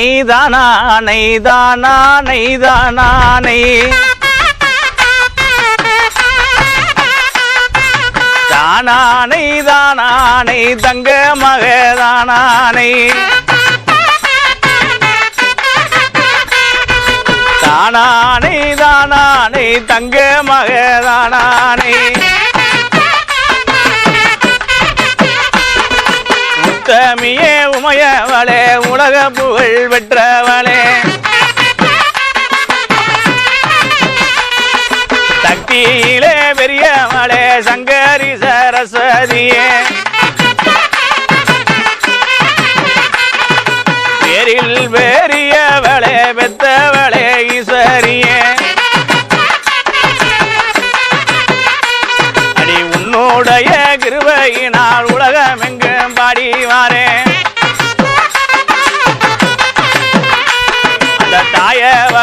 நெய்தானா நெய்தானா நெய்தானா நெய் தானானை தானானை தங்க மகதானானை தானானை தானானை தங்க மகதானானை முத்தமியே உமையவளே உலக புகழ் பெற்றவளே. சக்தியிலே பெரியவளே சங்கரி சரஸ்வதியே.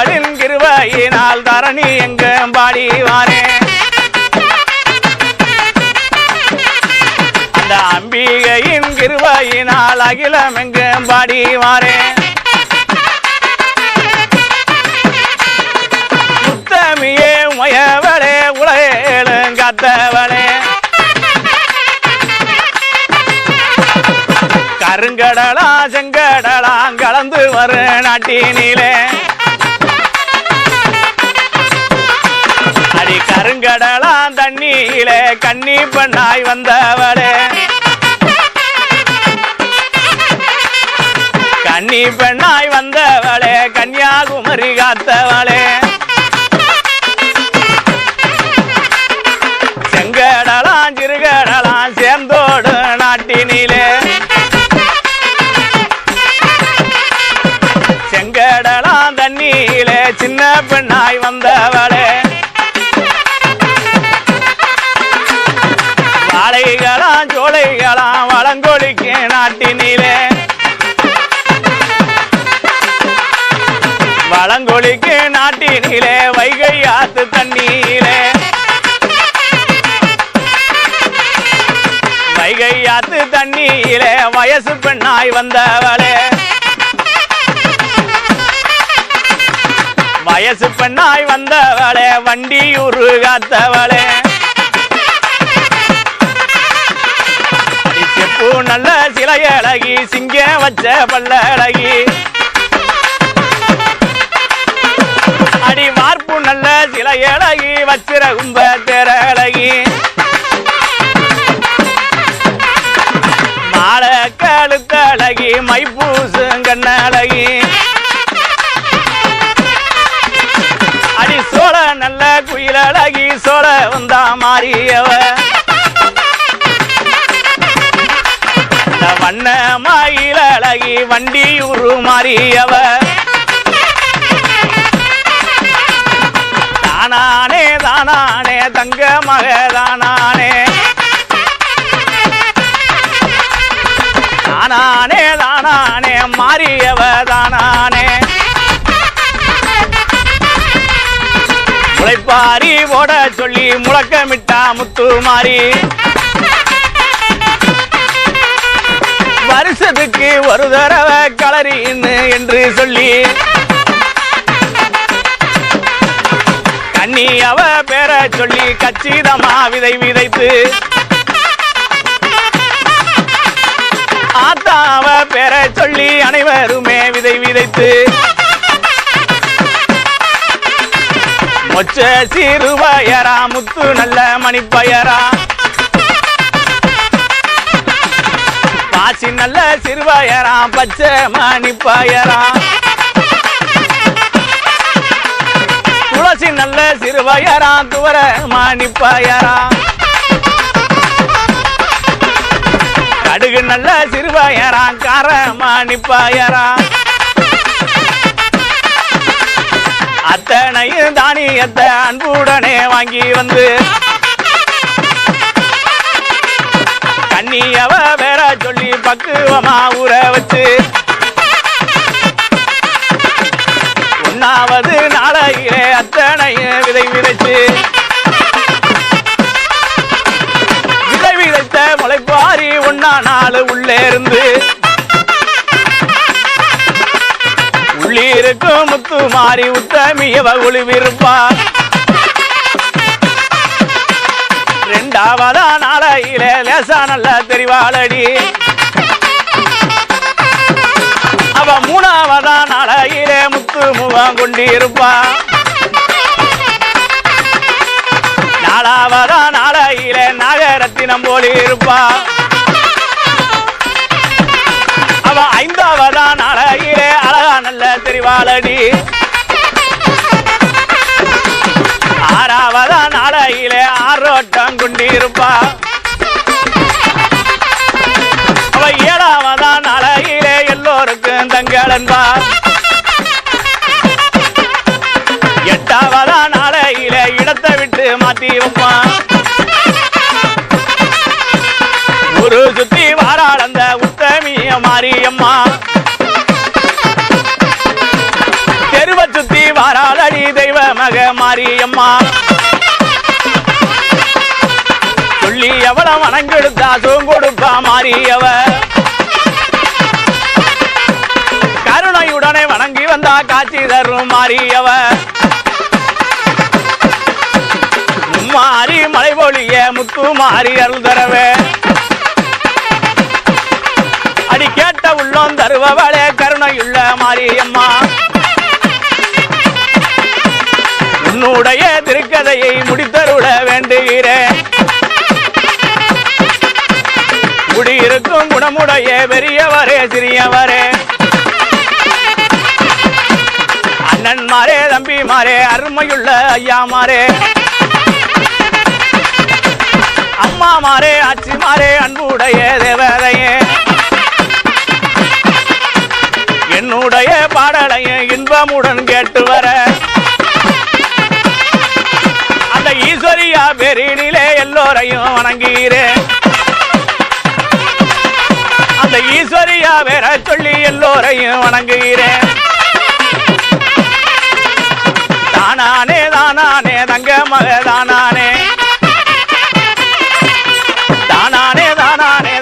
தாயவளின் கிருவையினால் தரணி எங்கும் பாடி வாரேன் அந்த அம்பிகையின் கிருவையினால் அகிலம் எங்கும் பாடி வாரேன் முத்தமியே உமையவளே உலகேளும் காத்தவளே. கருங்கடலா செங்கடலா கலந்து வரும் நாட்டினிலே. கடலாம் தண்ணியிலே கண்ணி பண்ணாய் வந்தவளே. கன்னி பெண்ணாய் வந்தவளே கன்னியாகுமரி காத்தவளே. செங்கடலாம் சிறுகடலாம் சேர்ந்தோடு நாட்டினிலே. செங்கடலாம் தண்ணியிலே சின்ன பெண்ணாய் வந்த நாட்டினிலே வளங்கொழிக்கு நாட்டினிலே வைகை ஆத்து தண்ணீரே வைகை ஆத்து தண்ணீரே வயசு பெண்ணாய் வந்தவளே. வயசு பெண்ணாய் வந்தவளே வண்டியூரு காத்தவளே பூ நல்ல சிலை அழகி சிங்க வச்ச பல்ல அழகி அடி வார்ப்பு நல்ல சிலை அழகி வச்சிர கும்ப தேர அழகி மாலை கழுத்த அழகி மைப்பூசு கண்ண அழகி அடி சோழ நல்ல குயில் அழகி சோழ வந்தா மாறியவ. வண்ண மாயில் அழகி வண்டி உருமாறியவ தானானே தானானே தங்க மகதானானே தானானே. தானானே மாறியவ தானானே. முளைப்பாரி ஓட சொல்லி முழக்கமிட்டா முத்து மாறி வருஷத்துக்கு ஒரு தடவை கலரின்னு என்று சொல்லி கண்ணி அவ பேர சொல்லி கச்சிதமா விதை விதைத்து ஆத்தாவ பேர சொல்லி அனைவருமே விதை விதைத்து மொச்ச சிறுபயரா முத்து நல்ல மணிப்பயரா பாசி நல்ல சிறுவாயராம் பச்சை மாணிப்பாயராம் துளசி நல்ல சிறுவாயராம் துவர மாணிப்பாயராம் கடுகு நல்ல சிறுவாயராம் கார மாணிப்பாயராம் அத்தனையும் தானியத்தை அன்புடனே வாங்கி வந்து கண்ணியவ வேற சொல்லி பக்குவமா ஊற வச்சு. ஒன்னாவது நாளையிலே அத்தனைய விதை விதைச்சு. விதை விதைத்த முளைப்பாரி ஒன்னா நாள் உள்ளே இருந்து. மாறி உத்தமியவ ஒளிவிருப்பா ரெண்டாவதா நாளையிலே லேசா நல்லா தெரிவாளடி. அவ மூணாவதா நாளையிலே முத்து முகம் கொண்டிருப்பா. நாலாவதா நாளையிலே நாகரத்தினம் போல இருப்பா அவ ஐந்தாவதா நாளையிலே அழகா நல்ல தெரிவாளடி. அவதான் நாளையிலே ஆரோட்டம் குண்டிருப்பா அவ ஏழாவதா நாளையிலே எல்லோருக்கும் தங்களன்பா எட்டாவதா நாளையிலே இடத்தை விட்டு மாத்தி வைப்பான். ஒரு சுத்தி வாராளந்த உத்தமிய மாரியம்மா. தெருவ சுத்தி வாராளடி தெய்வ மக மாரியம்மா. சொல்லி எவள வணங்கெடுத்தா கொடுப்பா மாறியவ கருணையுடனே வணங்கி வந்தா காட்சி தரும் மாறியவ மாறி மலை பொழிய முத்து மாறி அருள் தரவே. அடி கேட்ட உள்ளம் தருபவளே கருணையுள்ள மாரியம்மா. உன்னுடைய திருக்கதையை முடித்தருட வேண்டுகிறேன். குடியிருக்கும் குணமுடைய பெரியவரே சிறியவரே. அண்ணன்மாரே தம்பிமாரே அருமையுள்ள ஐயாமாரே. அம்மாமாரே ஆச்சிமாரே அன்புடைய தேவதையே. என்னுடைய பாடலையும் இன்பமுடன் கேட்டு வர. அந்த ஈஸ்வரியா பெரினிலே எல்லோரையும் வணங்குகிறேன். அந்த ஈஸ்வரியா வேற சொல்லி எல்லோரையும் வணங்குகிறேன். தானானே தானானே தங்க மக தானானே. தானானே தானானே